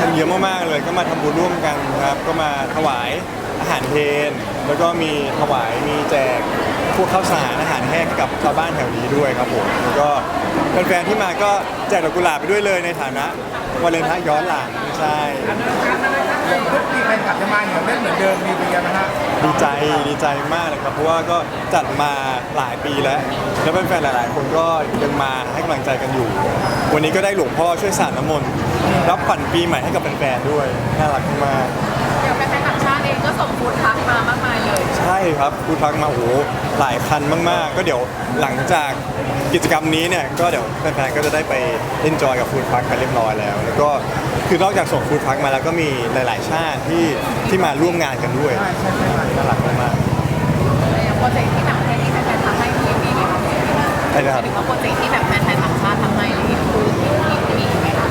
กันเยอะมากๆเลย ก็มาทำบุญร่วมกันครับ ก็มาถวายอาหารเพลแล้วก็มีถวายมีแจกพวกข้าวสารอาหารแห้งให้กับชาวบ้านแถวนี้ด้วยครับผมแล้วก็แฟนๆที่มาก็แจกดอกกุหลาบไปด้วยเลยในฐานะวันเลนทน์ย้อนหลังใช่ทุกปีแฟนกลับจะมาเหนียวแน่นเหมือนเดิมมีเบียร์นะฮะ ดีใจดีใจมากเลยครับเพราะว่าก็จัดมาหลายปีแล้ว แล้วแฟนๆหลาย ๆ คนก็ยังมาให้กำลังใจกันอยู่ วันนี้ก็ได้หลวงพ่อช่วยสาดน้ำมนต์รับขวัญปีใหม่ให้กับแฟนๆด้วยน่ารักมาก องก็ส่งฟูดทักมามากมายเลย ใช่ครับฟูดทักมาโอ้โหหลายคันมากๆ ก็เดี๋ยวหลังจากกิจกรรมนี้เนี่ยก็เดี๋ยวแฟนๆก็จะได้ไปเล่นจอยกับฟูดทักกันเรียบร้อยแล้ว แล้วก็คือนอกจากส่งฟูดทักมาแล้วก็มีหลาย ๆ ชาติที่ที่มาร่วมงานกันด้วยใช่ใช่ใช่ใช่น่ารักมากอย่างโปรเจกต์ที่ต่างประเทศที่แฟนๆทำให้มีมีมีความสุขไหมคะๆใช่นะครับหรือว่าโปรเจกต์ที่แบบแฟนๆต่างชาติทำให้ที่คือมีมีไหมคะ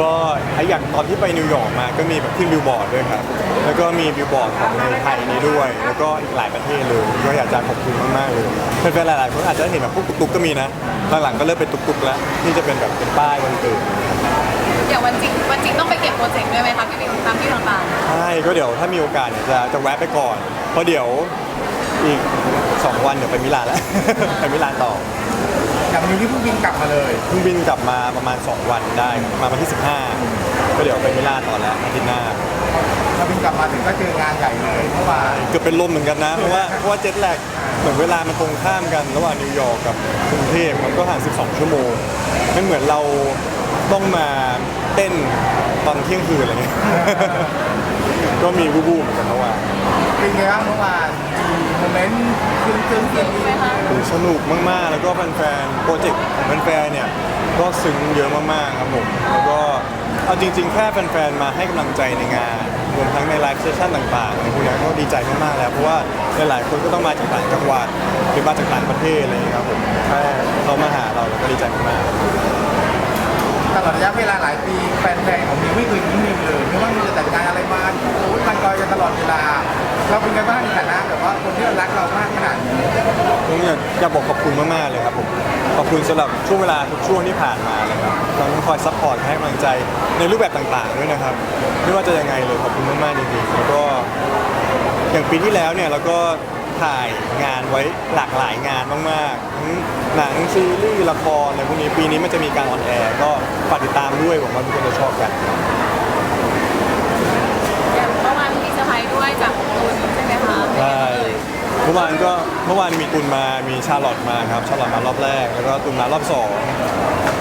ก็ไอ้อย่างตอนที่ไปนิวยอร์กมาก็มีแบบขึ้นบิลบอร์ดด้วยครับ แล้วก็มีบิลบอร์ดของในไทยนี้ด้วย แล้วก็อีกหลายประเทศเลยก็อยากจะขอบคุณมากๆเลยแฟนๆหลายๆคนอาจจะเห็นแบบพวกตุ๊กๆก็มีนะหลังๆก็เริ่มเป็นตุ๊กๆแล้วที่จะเป็นแบบเป็นป้ายวันเกิดอย่างวันจริงวันจริงต้องไปเก็บโปรเจกต์ด้วยไหมคะพี่บิวตามที่ต่างใช่ก็เดี๋ยวถ้ามีโอกาสเนี่ยจะจะแวะไปก่อนเพราะเดี๋ยวอีก2วันเดี๋ยวไปมิลานแล้ว ไปมิลานต่อ อย่างนี้ที่เพิ่งบินกลับมาเลยเพิ่งบินกลับมาประมาณ 2 วันได้ครับมาวันที่ 15 ก็เดี๋ยวไปมิลานต่อแล้วอาทิตย์หน้า เราบินกลับมาถึงก็เจองานใหญ่เลยเมื่อวานเกือบเป็นลมเหมือนกันนะเพราะว่าเพราะว่าเจ็ตแลกเหมือนเวลามันตรงข้ามกันระหว่างนิวยอร์กกับกรุงเทพมันก็ห่าง 12 ชั่วโมงไม่เหมือนเราต้องมาเต้นตอนเที่ยงคืนอะไรเงี้ย ก็มีบูบูเหมือนกันเมื่อวานเป็นไงบ้างเมื่อวานมีโม เมนต์ซึ้งๆซึ้งๆไหมคะโอ้สนุกมากๆ แล้วก็แฟนๆ โปรเจกต์ของแฟนๆ เนี่ย ก็ซึ้งเยอะมากๆ ครับผม แล้วก็เอาจริงๆ แค่แฟนๆ มาให้กำลังใจในงาน รวมทั้งในไลฟ์เซสชั่นต่างๆในพวกนี้ก็ดีใจมากๆ แล้ว เพราะว่าหลายๆ คนก็ต้องมาจากต่างจังหวัดหรือมาจากต่างประเทศอะไรอย่างเงี้ยครับผม แค่เขามาหาเราเราก็ดีใจมากตลอดระยะเวลาหลายปีแฟนๆของมิวไม่เคยทิ้งมิวเลยไม่ว่ามิวจะจัดการอะไรมาโอ้ยมันกอยกันตลอดเวลา เราเป็นไงบ้างในฐานะแบบว่าคนที่รักเรามากขนาดนี้ผมอยากอยากบอกขอบคุณมากๆเลยครับผมขอบคุณสำหรับช่วงเวลาทุกช่วงที่ผ่านมาเลยครับเราต้องคอยซัพพอร์ตให้กำลังใจในรูปแบบต่างๆด้วยนะครับไม่ว่าจะยังไงเลยขอบคุณมากๆจริงๆแล้วก็อย่างปีที่แล้วเนี่ยเราก็ถ่ายงานไว้หลากหลายงานมากๆทั้งหนังซีรีส์ละครอะไรพวกนี้ปีนี้มันจะมีการออนแอร์ก็ฝากติดตามด้วยหวังว่าทุกคนจะชอบกัน อย่างเมื่อวานมีเซอร์ไพรส์ด้วยจากคุณใช่ไหมคะ ใช่เมื่อวานก็ เมื่อวานมีตุนมามีชาลอตมาครับชาลอตมารอบแรก แล้วก็ตุนมารอบสอง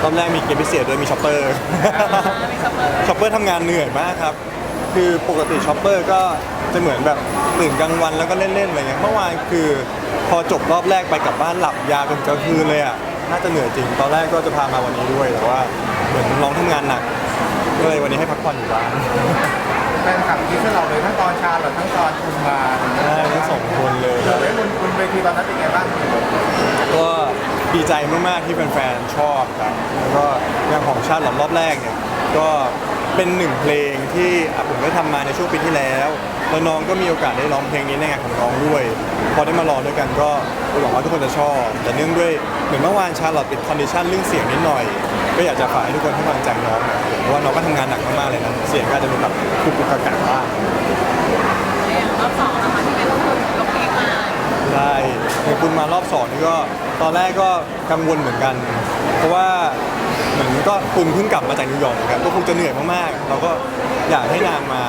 รอบแรกมีเกมพิเศษด้วยมีช็อปเปอร์มีซัพเปอร์ช็อปเปอร์ทำงานเหนื่อยมากครับคือปกติช็อปเปอร์ก็จะเหมือนแบบตื่นกลางวันแล้วก็เล่นๆอะไรเงี้ยเมื่อวานคือพอจบรอบแรกไปกลับบ้านหลับยาวจนกลางคืนเลยอะน่าจะเหนื่อยจริง ตอนแรกก็จะพามาวันนี้ด้วยแต่ว่าเหมือนน้องทำงานหนักก็เลยวันนี้ให้พักผ่อนอยู่บ้านแฟนคลับคิดให้เราเลยทั้งตอนชาหรือทั้งตอนคุณมา ทีตอนนั้นเป็นไงบ้างก็ดีใจมากๆที่แฟนๆชอบครับแล้วก็อย่างของชาติหลอรอบแรกเนี่ยก็เป็นหนึ่งเพลงที่อะผมได้ทำมาในช่วงปีที่แล้วแล้วน้องก็มีโอกาสได้ร้องเพลงนี้ในงานของน้องด้วย พอได้มาร้องด้วยกันก็หวังว่าทุกคนจะชอบ แต่เนื่องด้วยเหมือนเมื่อวานชาลอตติดคอนดิชันเรื่องเสียงนิดหน่อย ก็อยากจะฝากให้ทุกคนให้กำลังใจน้องน่อยเพราะว่าน้องก็ทำงานหนักมากๆเลยนะเสียงก็อาจจะมีแบบกุกกุกกักกักบ้าอย่างรอบสองนะคะที่เป็นคุณยกเองมา ใช่ในคุณมารอบสองนี่ก็ตอนแรกก็กังวลเหมือนกัน เพราะว่าเหมือนก็คุณเพิ่งกลับมาจากนิวยอร์กเหมือนกันก็คงจะเหนื่อยมากๆเราก็อยากให้นางมา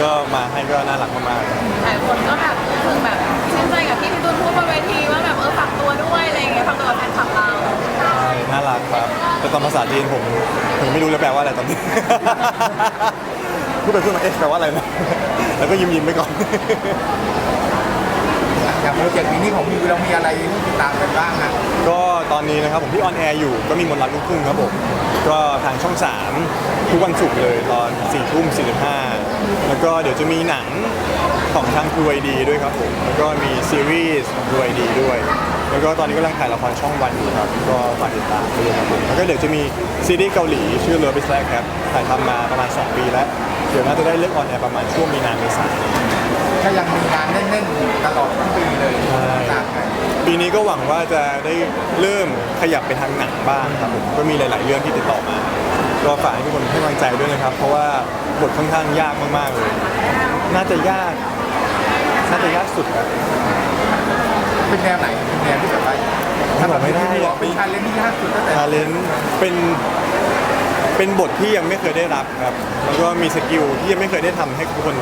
ก็มาให้ก็น่ารักมากหลายคนก็แบบคือแบบชื่นใจกับที่พี่ตูนพูดบนเวทีว่าแบบเออฝากตัวด้วยอะไรอย่างเงี้ยฝากตัวกับแฟนคลับเราๆใช่น่ารักครับแต่ตอนภาษาจีนผมผมไม่รู้เลยแปลว่าอะไรตอนนี้ พูดไปพูดมาเอ๊ะแปลว่าอะไรนะแล้วก็ยิ้มยิ้มๆไปก่อน อย่างโปรเจกต์นี้ของมิวเรามีอะไรให้ติดตามกันบ้างฮะก็ตอนนี้นะครับผมที่ออนแอร์อยู่ก็มีมนต์รักลูกทุ่งครับผมก็ทางช่อง 3 ทุกวันศุกร์เลยตอน4ทุ่ม45แล้วก็เดี๋ยวจะมีหนังของทาง True ID ด้วยครับผมแล้วก็มีซีรีส์ของ True ID ด้วย แล้วก็ตอนนี้กำลังถ่ายละครช่องวันอยู่ครับก็ฝากติดตามด้วยครับผมแล้วก็เดี๋ยวจะมีซีรีส์เกาหลีชื่อ Love is Like ครับถ่ายทำมาประมาณ 2 ปีแล้ว เดี๋ยวน่าจะได้เลิกออนแอร์ประมาณช่วงมีนาเมษายน ก็ยังมีงานแน่นๆตลอดทั้งปีเลย ใช่ ตามกัน ปีนี้ก็หวังว่าจะได้เริ่มขยับไปทางหนังบ้างครับผมก็มีหลาย ๆ เรื่องที่ติดต่อมาก็ฝากให้ทุกคนให้กำลังใจด้วยนะครับ เพราะว่าบทค่อนข้างยากมากๆเลย น่าจะยาก น่าจะยากสุดอะเป็นแนวไหนเป็นแนวที่แบบว่าผมบอกไม่ได้อะเป็นชาเลนจ์ที่ยากสุดตั้งแต่ทาเลนต์เป็นเป็นบทที่ยังไม่เคยได้รับครับ แล้วก็มีสกิลที่ยังไม่เคยได้ทำให้ทุกคน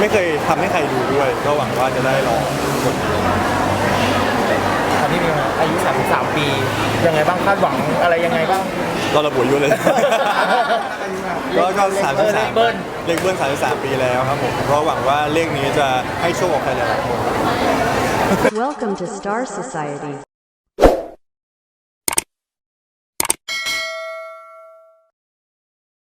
ไม่เคยทำให้ใครดูด้วย ก็หวังว่าจะได้ลองบทนี้ 3 ปียังไงบ้างคาดหวังอะไรยังไงบ้าง เราระบุอายุเลย ก็ก็สามสิบสามเลขเบิ้ล เลขเบิ้ลสามสิบสามปีแล้วครับผมเพราะหวังว่าเลขนี้จะให้โชคกับใครหลายๆคน Welcome to Star Society.